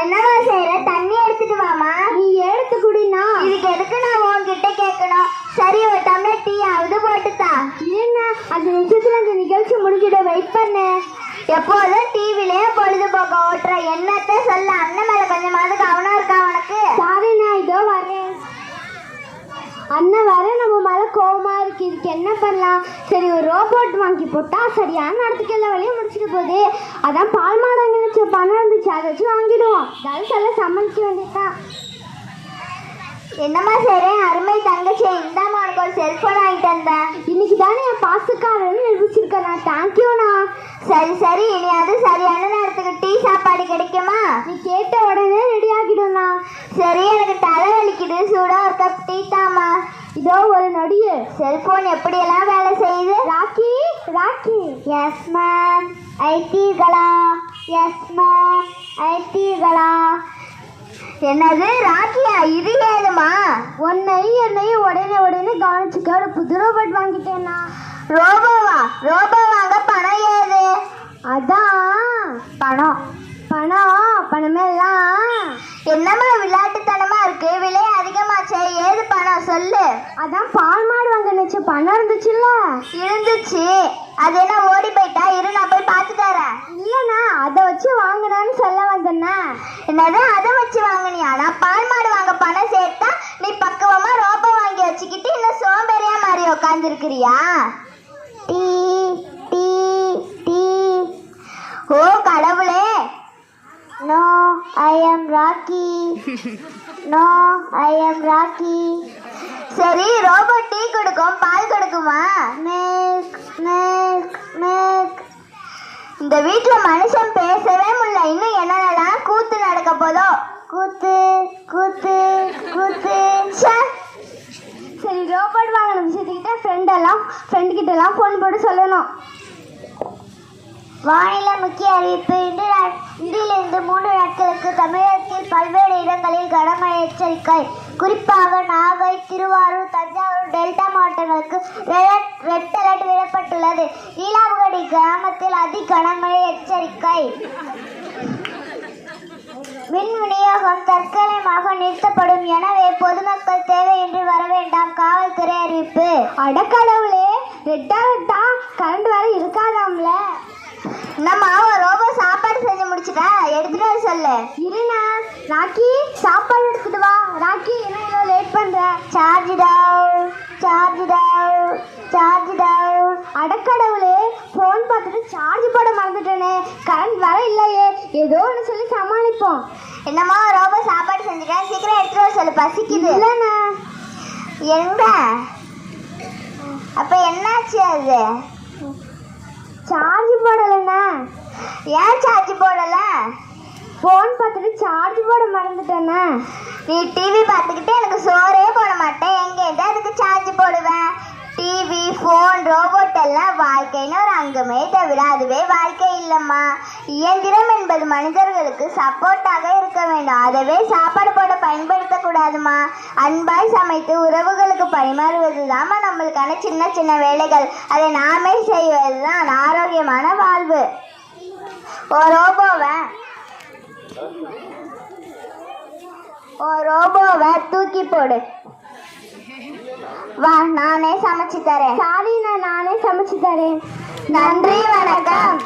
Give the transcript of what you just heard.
என்னமா செய்யற தண்ணி எடுத்துட்டு வாமா. நீ எடுத்து குடினா இதுக்கு எதுக்கு நான் உன்கிட்ட கேட்கணும் சரி ஒரு டம்ளர் டீ ஆகுது போட்டுத்தா. என்ன அந்த நிமிஷத்துல அந்த நிகழ்ச்சி முடிஞ்சிட வெயிட் பண்ணு. எப்போதும் டிவிலே பொழுதுபோக்க ஓட்டுற என்னத்த சொல்ல. அண்ணன் மேல கொஞ்சமாவது கவனம் இருக்கா உனக்கு? சாரி நான் இதோ வரேன் அண்ணன் வர நம்ம இருக்கு. இதுக்கு என்ன பண்ணலாம்? சரி ஒரு ரோபோட் வாங்கி போட்டா சரியான நேரத்துக்கு எல்லா வேலையும் முடிச்சுட்டு போகுது. அதான் பால் மாடங்க வச்ச பணம் இருந்துச்சு. அதை வச்சு வாங்கிடுவோம். தனுஷ் எல்லாம் சமாளிக்க வேண்டியதுதான். என்னம்மா செய்றேன் அருமை தங்கச்சி இந்தாம்மா உனக்கு ஒரு செல்ஃபோன் வாங்கிட்டு வந்தேன். இன்னைக்கு தானே என் பாசக்காரன்னு நிரூபிச்சிருக்கேன் நான். தேங்க்யூண்ணா சரி சரி இனி அது சரியான நேரத்துக்கு டீ சாப்பாடு கிடைக்குமா? நீ கேட்ட உடனே ரெடி ஆகிடும்ண்ணா. சரி எனக்கு தலை வலிக்குது. சூடாக ஒரு கப் டீ இதோ ஒரு நொடியு. செல்போன் எப்படியெல்லாம் வேலை செய்யுது? ராக்கி ராக்கி எஸ் மேம் ஐடிகளா எஸ் மேம் ஐடிகளா என்னது? ராக்கியா இது ஏதுமா? உன்னை என்னையும் உடனே உடனே கவனிச்சுக்க ஒரு புது ரோபோட் வாங்கிட்டேன்னா. ரோபோவா ரோபோ வாங்க பணம் ஏது? அதான். பணம். பணம்? பணமே என்னம்மா விளையாட்டுத்தனமா இருக்கு விலை அதிகமாச்சே ஏது பணம் சொல்லு. அதான் பால் மாடு வாங்க நினைச்ச பணம் இருந்துச்சுல்ல? இருந்துச்சு. அது என்ன ஓடி போயிட்டா? இரு நான் போய் பார்த்துட்டு வரேன். இல்லைண்ணா அதை வச்சு வாங்குறான்னு சொல்ல வந்தேண்ணா. என்னது அதை வச்சு வாங்குனியா? நான் பால் மாடு வாங்க பணம் சேர்த்தா நீ பக்குவமா ரோபோ வாங்கி வச்சுக்கிட்டு இன்னும் சோம்பேறியா மாதிரி உட்காந்துருக்கிறியா டீ டீ டீ. ஓ கடவுளே. No I am Rocky no I am Rocky சரி ரோபோட் டீ கொடுக்கும் பால் கொடுக்குமா? மில்க் மில்க் மில்க் இந்த வீட்டில் மனுஷன் பேசவே முடியல. இன்னும் என்னென்னலாம் கூத்து நடக்க போதோ? கூத்து கூத்து கூத்து. சரி ரோபோட் வாங்கின விஷயத்துக்கிட்ட ஃப்ரெண்ட் எல்லாம் ஃப்ரெண்ட் கிட்ட எல்லாம் ஃபோன் போட்டு சொல்லணும். வானிலை முக்கிய அறிவிப்பு இன்றிலிருந்து மூன்று நாட்களுக்கு தமிழகத்தில் பல்வேறு இடங்களில் கனமழை எச்சரிக்கை குறிப்பாக நாகை திருவாரூர் தஞ்சாவூர் டெல்டா மாவட்டங்களுக்கு ரெட் அலர்ட் விடப்பட்டுள்ளது. நீலாபுகடி கிராமத்தில் அதி கனமழை எச்சரிக்கை மின் விநியோகம் தற்காலிகமாக நிறுத்தப்படும் எனவே பொதுமக்கள் தேவையின்றி வர வேண்டாம் காவல்துறை அறிவிப்பு. அடக்கடவுளே ரெட்டா ரெட்டா கரண்ட் வர இருக்காதாம்ல? நம்ம ஒரு ரோபோ வர சொல்லு இருண்ணா ராக்கி சாப்பாடு எடுத்துட்டு வா. ராக்கி என்ன இவ்வளோ லேட் பண்ற? Charge down charge down charge down அடக்கடவுளே phone பார்த்துட்டு சார்ஜ் போட மறந்துட்டேனே. கரண்ட் வேற இல்லையே. ஏதோ ஒன்று சொல்லி சமாளிப்போம். என்னம்மா ரோபோ சாப்பாடு செஞ்சுட்டேன். சீக்கிரம் எடுத்துட்டு வர சொல்லு பசிக்குது. இல்லைண்ணா. எங்க? அப்ப என்னாச்சு அது? சார்ஜ் போடலண்ணா. ஏன் சார்ஜ் போடல? சார்ஜ் போட மறந்துட்டேண்ணா நீ டிவி பார்த்துக்கிட்டு எனக்கு சோறே போட மாட்டேன். எங்கே அதுக்கு சார்ஜ் போடுவேன்? டிவி ஃபோன் ரோபோட் எல்லாம் வாழ்க்கைன்னு ஒரு அங்கமே தவிர அதுவே வாழ்க்கை இல்லைம்மா. இயந்திரம் என்பது மனிதர்களுக்கு சப்போர்ட்டாக இருக்க வேண்டும். அதவே சாப்பாடு போட பயன்படுத்தக்கூடாதுமா அன்பாய் சமைத்து உறவுகளுக்கு பரிமாறுவது நம்மளுக்கான சின்ன சின்ன வேலைகள். அதை நாமே செய்வது தான் ஆரோக்கியமான வாழ்வு. ஓ ரோபோவை? ஓ ரோபோவை தூக்கி போடு. வா நானே சமைச்சு தரேன். சாரி நான் நானே சமைச்சு தரேன். நன்றி வணக்கம்.